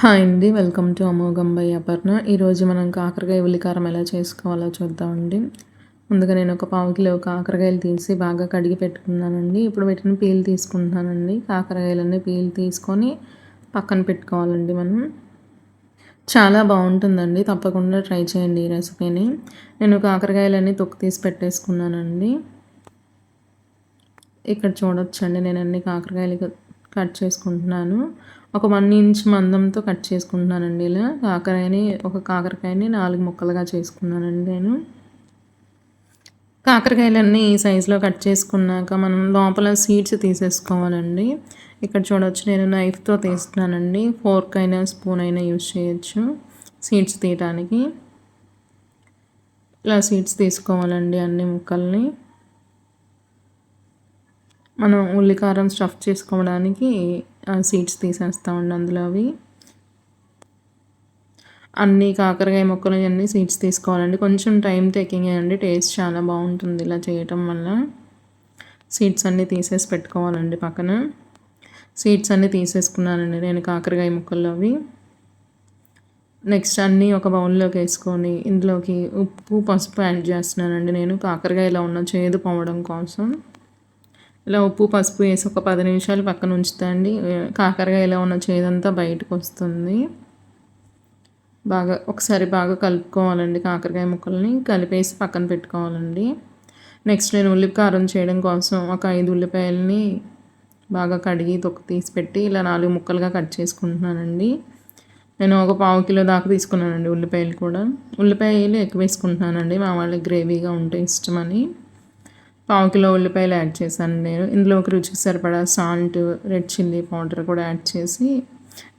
Hi అండి welcome to అమోఘంబై Aparna. ఈరోజు మనం కాకరకాయ ఉల్లికారం ఎలా చేసుకోవాలో చూద్దామండి. ముందుగా నేను ఒక పావు కిలో కాకరకాయలు తీసి బాగా కడిగి పెట్టుకున్నానండి. ఇప్పుడు వీటిని పీల్ తీసుకుంటున్నానండి. కాకరకాయలన్నీ పీల్ తీసుకొని పక్కన పెట్టుకోవాలండి మనం. చాలా బాగుంటుందండి తప్పకుండా ట్రై చేయండి ఈ రెసిపీని. నేను కాకరకాయలన్నీ తొక్కు తీసి పెట్టేసుకున్నానండి. ఇక్కడ చూడొచ్చండి నేను అన్ని కాకరకాయలు కట్ చేసుకుంటున్నాను. ఒక వన్ ఇంచ్ మందంతో కట్ చేసుకుంటున్నానండి ఇలా. కాకరకాయని ఒక కాకరకాయని నాలుగు ముక్కలుగా చేసుకున్నానండి నేను. కాకరకాయలన్నీ ఈ సైజులో కట్ చేసుకున్నాక మనం లోపల సీడ్స్ తీసేసుకోవాలండి. ఇక్కడ చూడవచ్చు నేను నైఫ్తో తీస్తున్నానండి. ఫోర్క్ అయినా స్పూన్ అయినా యూజ్ చేయొచ్చు సీడ్స్ తీయటానికి. ఇలా సీడ్స్ తీసుకోవాలండి అన్ని ముక్కల్ని. మనం ఉల్లికారం స్టఫ్ చేసుకోవడానికి సీడ్స్ తీసేస్తామండి అందులో అవి. అన్ని కాకరకాయ ముక్కలు అన్నీ సీడ్స్ తీసుకోవాలండి. కొంచెం టైం టేకింగ్ అండి. టేస్ట్ చాలా బాగుంటుంది ఇలా చేయటం వల్ల. సీడ్స్ అన్నీ తీసేసి పెట్టుకోవాలండి పక్కన. సీడ్స్ అన్నీ తీసేసుకున్నానండి నేను కాకరకాయ ముక్కల్లో అవి. నెక్స్ట్ అన్నీ ఒక బౌల్లోకి వేసుకొని ఇందులోకి ఉప్పు పసుపు యాడ్ చేస్తున్నానండి నేను. కాకరకాయలో ఉన్న చేదు పోవడం కోసం. ఇలా ఉప్పు పసుపు వేసి ఒక పది నిమిషాలు పక్కన ఉంచుతండి. కాకరకాయలో ఉన్న చేదంతా బయటకు వస్తుంది. బాగా ఒకసారి బాగా కలుపుకోవాలండి కాకరకాయ ముక్కల్ని. కలిపేసి పక్కన పెట్టుకోవాలండి. నెక్స్ట్ నేను ఉల్లి కారం చేయడం కోసం ఒక ఐదు ఉల్లిపాయలని బాగా కడిగి తొక్కు తీసి పెట్టి ఇలా నాలుగు ముక్కలుగా కట్ చేసుకుంటున్నానండి. నేను ఒక పావు కిలో దాకా తీసుకున్నానండి ఉల్లిపాయలు కూడా. ఉల్లిపాయలు ఎక్కువ వేసుకుంటున్నానండి. మా వాళ్ళకి గ్రేవీగా ఉంటే ఇష్టమని. పావు కిలో ఉల్లిపాయలు యాడ్ చేశాను నేను. ఇందులోకి రుచికి సరిపడా సాల్ట్ రెడ్ చిల్లీ పౌడర్ కూడా యాడ్ చేసి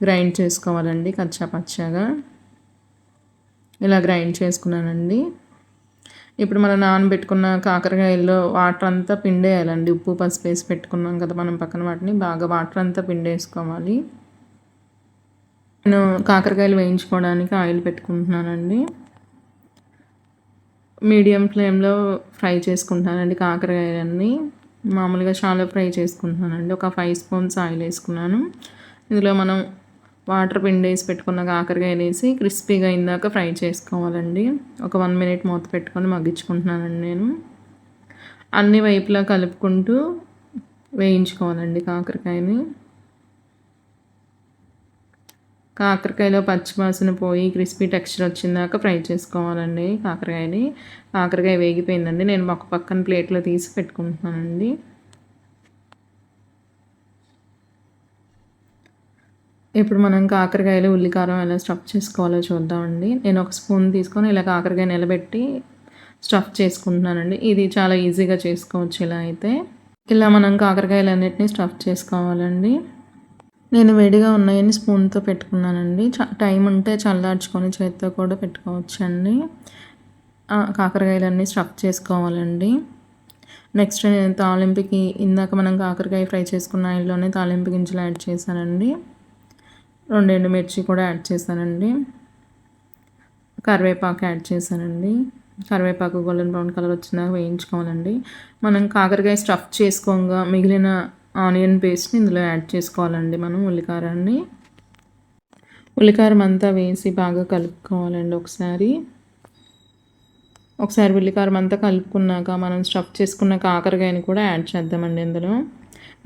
గ్రైండ్ చేసుకోవాలండి కచ్చా పచ్చాగా. ఇలా గ్రైండ్ చేసుకున్నానండి. ఇప్పుడు మనం నానబెట్టుకున్న కాకరకాయల్లో వాటర్ అంతా పిండేయాలండి. ఉప్పు పసుపు వేసి పెట్టుకున్నాం కదా మనం పక్కన వాటిని. బాగా వాటర్ అంతా పిండేసుకోవాలి. నేను కాకరకాయలు వేయించుకోవడానికి ఆయిల్ పెట్టుకుంటున్నానండి. మీడియం ఫ్లేమ్లో ఫ్రై చేసుకుంటానండి కాకరకాయలన్నీ. మామూలుగా చాలా ఫ్రై చేసుకుంటున్నానండి ఒక ఫైవ్ స్పూన్స్ ఆయిల్ వేసుకున్నాను. ఇందులో మనం వాటర్ పిండి వేసి పెట్టుకున్న కాకరకాయలు వేసి క్రిస్పీగా అయిందాక ఫ్రై చేసుకోవాలండి. ఒక వన్ మినిట్ మూత పెట్టుకొని మగ్గించుకుంటున్నానండి నేను. అన్ని వైపులా కలుపుకుంటూ వేయించుకోవాలండి కాకరకాయని. కాకరకాయలో పచ్చివాసన పోయి క్రిస్పీ టెక్స్చర్ వచ్చిందాక ఫ్రై చేసుకోవాలండి కాకరకాయని. కాకరకాయ వేగిపోయిందండి. నేను ఒక పక్కన ప్లేట్లో తీసి పెట్టుకుంటున్నానండి. ఇప్పుడు మనం కాకరకాయలు ఉల్లికారం ఎలా స్టఫ్ చేసుకోవాలో చూద్దామండి. నేను ఒక స్పూన్ తీసుకొని ఇలా కాకరకాయ నిలబెట్టి స్టఫ్ చేసుకుంటున్నానండి. ఇది చాలా ఈజీగా చేసుకోవచ్చు ఇలా అయితే. ఇలా మనం కాకరకాయలు అన్నిటిని స్టఫ్ చేసుకోవాలండి. నేను వేడిగా ఉన్నాయని స్పూన్తో పెట్టుకున్నానండి. టైం ఉంటే చల్లార్చుకొని చేతితో కూడా పెట్టుకోవచ్చండి. కాకరకాయలన్నీ స్టఫ్ చేసుకోవాలండి. నెక్స్ట్ నేను తాలింపుకి ఇందాక మనం కాకరకాయ ఫ్రై చేసుకున్న ఆయిల్లోనే తాలింపు గింజలు యాడ్ చేశానండి. రెండు మిర్చి కూడా యాడ్ చేశానండి. కరివేపాకు యాడ్ చేశానండి. కరివేపాకు గోల్డెన్ బ్రౌన్ కలర్ వచ్చినాక వేయించుకోవాలండి. మనం కాకరకాయ స్టఫ్ చేసుకోగా మిగిలిన ఆనియన్ పేస్ట్ని ఇందులో యాడ్ చేసుకోవాలండి మనం ఉల్లికారాన్ని. ఉల్లికారం అంతా వేసి బాగా కలుపుకోవాలండి ఒకసారి. ఒకసారి ఉల్లికారం అంతా కలుపుకున్నాక మనం స్టఫ్ చేసుకున్న కాకరకాయని కూడా యాడ్ చేద్దామండి ఇందులో.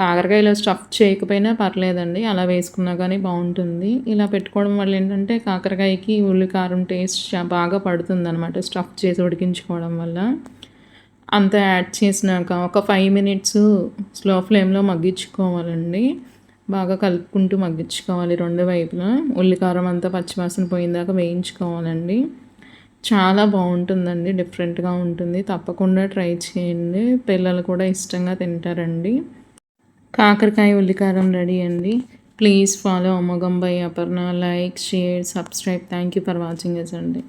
కాకరకాయలో స్టఫ్ చేయకపోయినా పర్లేదండి అలా వేసుకున్నా కానీ బాగుంటుంది. ఇలా పెట్టుకోవడం వల్ల ఏంటంటే కాకరకాయకి ఉల్లికారం టేస్ట్ బాగా పడుతుంది అనమాట స్టఫ్ చేసి ఉడికించుకోవడం వల్ల. అంతా యాడ్ చేసినాక ఒక ఫైవ్ మినిట్స్ స్లో ఫ్లేమ్లో మగ్గించుకోవాలండి. బాగా కలుపుకుంటూ మగ్గించుకోవాలి రెండు వైపులా. ఉల్లికారం అంతా పచ్చివాసన పోయిందాక వేయించుకోవాలండి. చాలా బాగుంటుందండి డిఫరెంట్గా ఉంటుంది. తప్పకుండా ట్రై చేయండి. పిల్లలు కూడా ఇష్టంగా తింటారండి. కాకరకాయ ఉల్లికారం రెడీ అండి. Please follow అమ్మగంబై Aparna. Like share subscribe thank you for watching yes అండి.